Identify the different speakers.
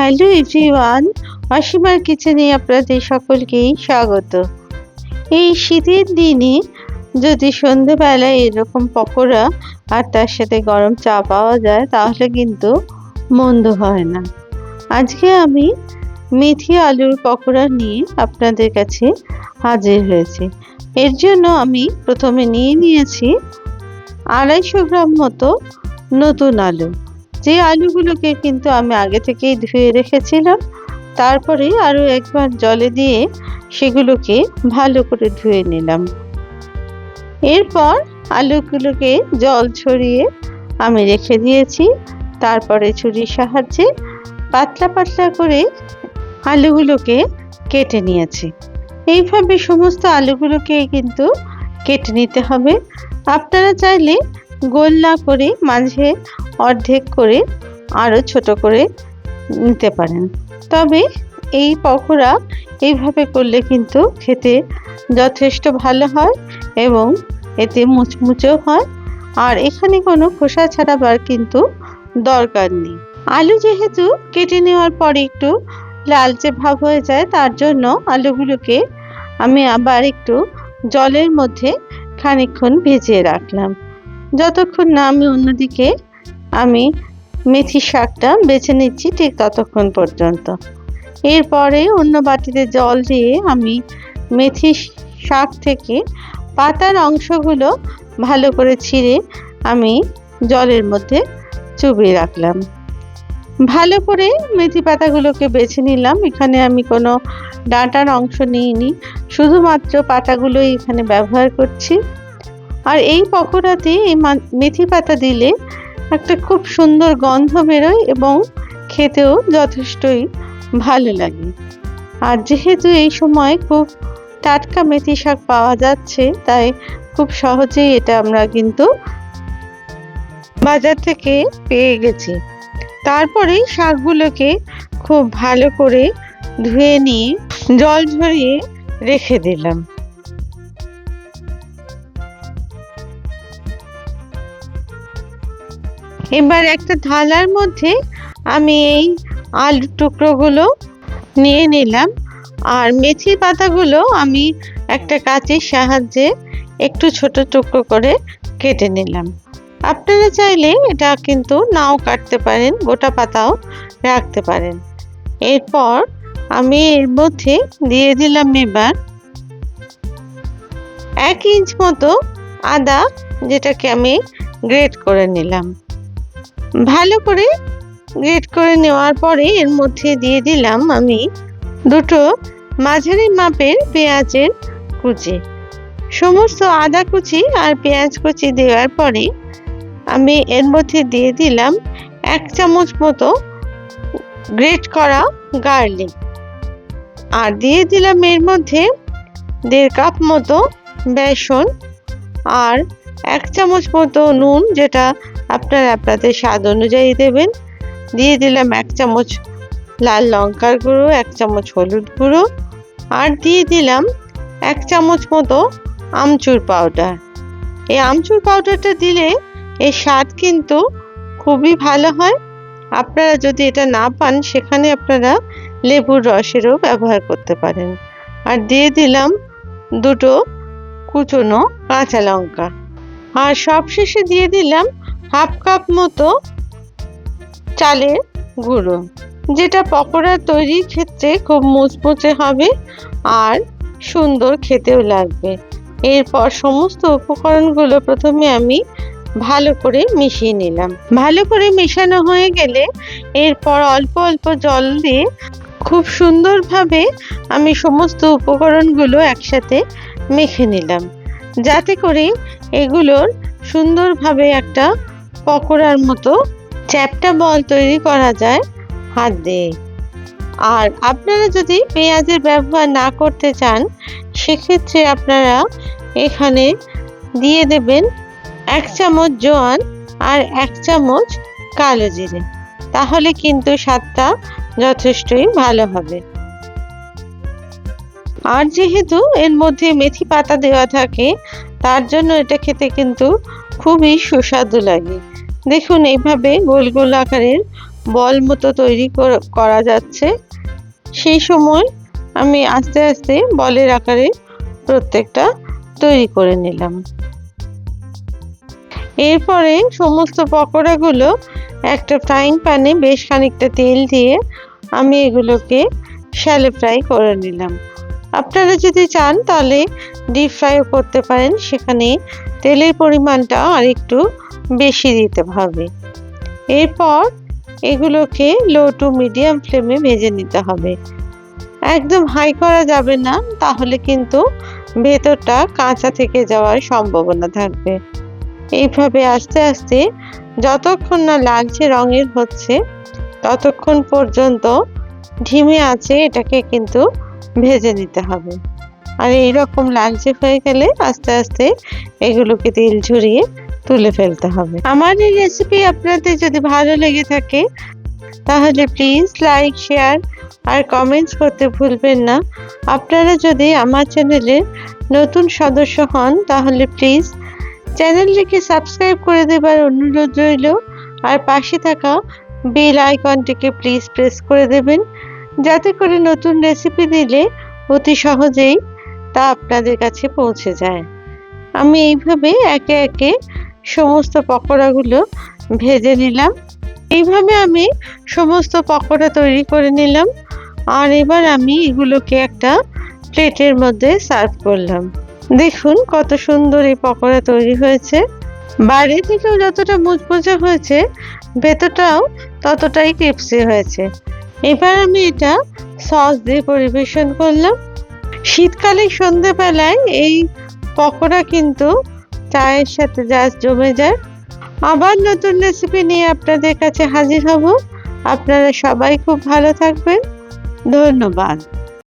Speaker 1: Hello everyone, অসীমার কিচেনে আপনাদের সকলকেই স্বাগত। এই শীতের দিনে যদি সন্ধেবেলায় এরকম পকোড়া আর তার সাথে গরম চা পাওয়া যায়, তাহলে কিন্তু মন্দ হয় না। আজকে আমি মেথি আলুর পকোড়া নিয়ে আপনাদের কাছে হাজির হয়েছি। এর জন্য আমি প্রথমে নিয়ে নিয়েছি আড়াইশো গ্রাম মতো নতুন আলু। যে আলুগুলোকে কিন্তু আমি আগে থেকেই ধুয়ে রেখেছিলাম, তারপরে আরও একবার জলে দিয়ে সেগুলোকে ভালো করে ধুয়ে নিলাম। এরপর আলুগুলোকে জল ছড়িয়ে আমি রেখে দিয়েছি, তারপরে ছুরির সাহায্যে পাতলা পাতলা করে আলুগুলোকে কেটে নিয়েছি। এইভাবে সমস্ত আলুগুলোকে কিন্তু কেটে নিতে হবে। আপনারা চাইলে গোল না করে মাঝে অর্ধেক করে আরও ছোট করে নিতে পারেন। তবে এই পকোড়া এইভাবে করলে কিন্তু খেতে যথেষ্ট ভালো হয় এবং এতে মুচমুচেও হয়। আর এখানে কোনো খোসা ছাড়াবার কিন্তু দরকার নেই। আলু যেহেতু কেটে নেওয়ার পরে একটু লালচে ভাব হয়ে যায়, তার জন্য আলুগুলোকে আমি আবার একটু জলের মধ্যে খানিকক্ষণ ভিজিয়ে রাখলাম। যতক্ষণ না আমি অন্যদিকে আমি মেথি শাকটা বেছে নিচ্ছি ঠিক ততক্ষণ পর্যন্ত। এরপরে অন্য বাটিতে জল দিয়ে আমি মেথি শাক থেকে পাতার অংশগুলো ভালো করে ছিঁড়ে আমি জলের মধ্যে চুবিয়ে রাখলাম। ভালো করে মেথি পাতাগুলোকে বেছে নিলাম। এখানে আমি কোনো ডাঁটার অংশ নিইনি, শুধুমাত্র পাতাগুলোই এখানে ব্যবহার করছি। আর এই পকোড়াতে এই মেথি পাতা দিলে একটা খুব সুন্দর গন্ধ বেরোয় এবং খেতেও যথেষ্টই ভালো লাগে। আর যেহেতু এই সময় খুব টাটকা মেথি শাক পাওয়া যাচ্ছে, তাই খুব সহজেই এটা আমরা কিন্তু বাজার থেকে পেয়ে গেছি। তারপরে শাকগুলোকে খুব ভালো করে ধুয়ে নিয়ে জল ঝরিয়ে রেখে দিলাম। এবার একটা থালার মধ্যে আমি এই আলুর টুকরোগুলো নিয়ে নিলাম। আর মেথি পাতাগুলো আমি একটা কাঁচির সাহায্যে একটু ছোট টুকরো করে কেটে নিলাম। আপনারা চাইলে এটা কিন্তু নাও কাটতে পারেন, গোটা পাতাও রাখতে পারেন। এরপর আমি এর মধ্যে দিয়ে দিলাম এবার এক ইঞ্চ মতো আদা, যেটাকে আমি গ্রেট করে নিলাম। ভালো করে গ্রেট করে নেওয়ার পরে এর মধ্যে দিয়ে দিলাম আমি দুটো মাঝারি মাপের পেঁয়াজের কুচি। সমস্ত আদা কুচি আর পেঁয়াজ কুচি দেওয়ার পরে আমি এর মধ্যে দিয়ে দিলাম এক চামচ মতো গ্রেট করা গার্লিক। আর দিয়ে দিলাম এর মধ্যে দেড় কাপ মতো বেসন আর এক চামচ মতো নুন, যেটা আপনারা, আপনাদের স্বাদ অনুযায়ী দেবেন। দিয়ে দিলাম এক চামচ লাল লঙ্কার গুঁড়ো, এক চামচ হলুদ গুঁড়ো, আর দিয়ে দিলাম এক চামচ মতো আমচুর পাউডার এই আমচুর পাউডারটা দিলে এর স্বাদ কিন্তু খুবই ভালো হয়। আপনারা যদি এটা না পান, সেখানে আপনারা লেবুর রসেরও ব্যবহার করতে পারেন। আর দিয়ে দিলাম দুটো কুচনো কাঁচা লঙ্কা। আর সবশেষে দিয়ে দিলাম হাফ কাপ মতো চালের গুঁড়ো, যেটা পকোড়া তৈরির ক্ষেত্রে খুব মুচমুচে হবে আর সুন্দর খেতেও লাগবে। এরপর সমস্ত উপকরণগুলো প্রথমে আমি ভালো করে মিশিয়ে নিলাম। ভালো করে মেশানো হয়ে গেলে এরপর অল্প অল্প জল দিয়ে খুব সুন্দরভাবে আমি সমস্ত উপকরণগুলো একসাথে মেখে নিলাম, যাতে করে এগুলোর সুন্দরভাবে একটা পকোড়ার মতো চ্যাপটা বল তৈরি করা যায় হাত দিয়ে। আর আপনারা যদি পেঁয়াজের ব্যবহার না করতে চান, সেক্ষেত্রে আপনারা এখানে দিয়ে দেবেন এক চামচ জোয়ান আর এক চামচ কালো জিরে। তাহলে কিন্তু স্বাদটা যথেষ্টই ভালো হবে। আর যেহেতু এর মধ্যে মেথি পাতা দেওয়া থাকে, তার জন্য এটা খেতে কিন্তু খুবই সুস্বাদু লাগে। দেখুন, এইভাবে গোল গোল আকারের বল মতো তৈরি কর- যাচ্ছে। সেই সময় আমি আস্তে আস্তে বলের আকারে প্রত্যেকটা তৈরি করে নিলাম। এরপরে সমস্ত পকোড়াগুলো একটা ফ্রাইং প্যানে বেশ খানিকটা তেল দিয়ে আমি এগুলোকে শ্যালো ফ্রাই করে নিলাম। আপনারা যদি চান তাহলে ডিপ ফ্রাইও করতে পারেন, সেখানে তেলের পরিমাণটা আর একটু বেশি দিতে হবে। এরপর এগুলোকে লো টু মিডিয়াম ফ্লেমে ভেজে নিতে হবে। একদম হাই করা যাবে না, তাহলে কিন্তু ভেতরটা কাঁচা থেকে যাওয়ার সম্ভাবনা থাকবে। এইভাবে আস্তে আস্তে যতক্ষণ না লালচে রঙের হচ্ছে, ততক্ষণ পর্যন্ত ঢিমে আছে, এটাকে কিন্তু ভেজে নিতে হবে। আর এই রকম লালচে হয়ে গেলে আস্তে আস্তে এগুলোকে তেল ঝরিয়ে তুলে ফেলতে হবে। আমার এই রেসিপি আপনাদের যদি ভালো লেগে থাকে, তাহলে প্লিজ লাইক শেয়ার আর কমেন্টস করতে ভুলবেন না। আপনারা যদি আমার চ্যানেলের নতুন সদস্য হন, তাহলে প্লিজ চ্যানেলটিকে সাবস্ক্রাইব করে দেবার অনুরোধ রইল। আর পাশে থাকা বেল আইকনটিকে প্লিজ প্রেস করে দেবেন। যাতে করে নতুন রেসিপি দিলে অতি সহজেই তা আপনাদের কাছে পৌঁছে যায়। আমি এইভাবে একে একে সমস্ত পকোড়াগুলো ভেজে নিলাম। এইভাবে আমি সমস্ত পকোড়া তৈরি করে নিলাম। আর এবার আমি এগুলোকে একটা প্লেটের মধ্যে সার্ভ করলাম। দেখুন কত সুন্দর এই পকোড়া তৈরি হয়েছে। বাইরে থেকেও যতটা মুচমুচে হয়েছে, ভেতরটাও ততটাই ক্রিপসি হয়েছে। এবার আমি এটা সস দিয়ে পরিবেশন করলাম। শীতকালে সন্ধেবেলায় এই পকোড়া কিন্তু চায়ের সাথে জাস্ট জমে যায়। আবার নতুন রেসিপি নিয়ে আপনাদের কাছে হাজির হব। আপনারা সবাই খুব ভালো থাকবেন। ধন্যবাদ।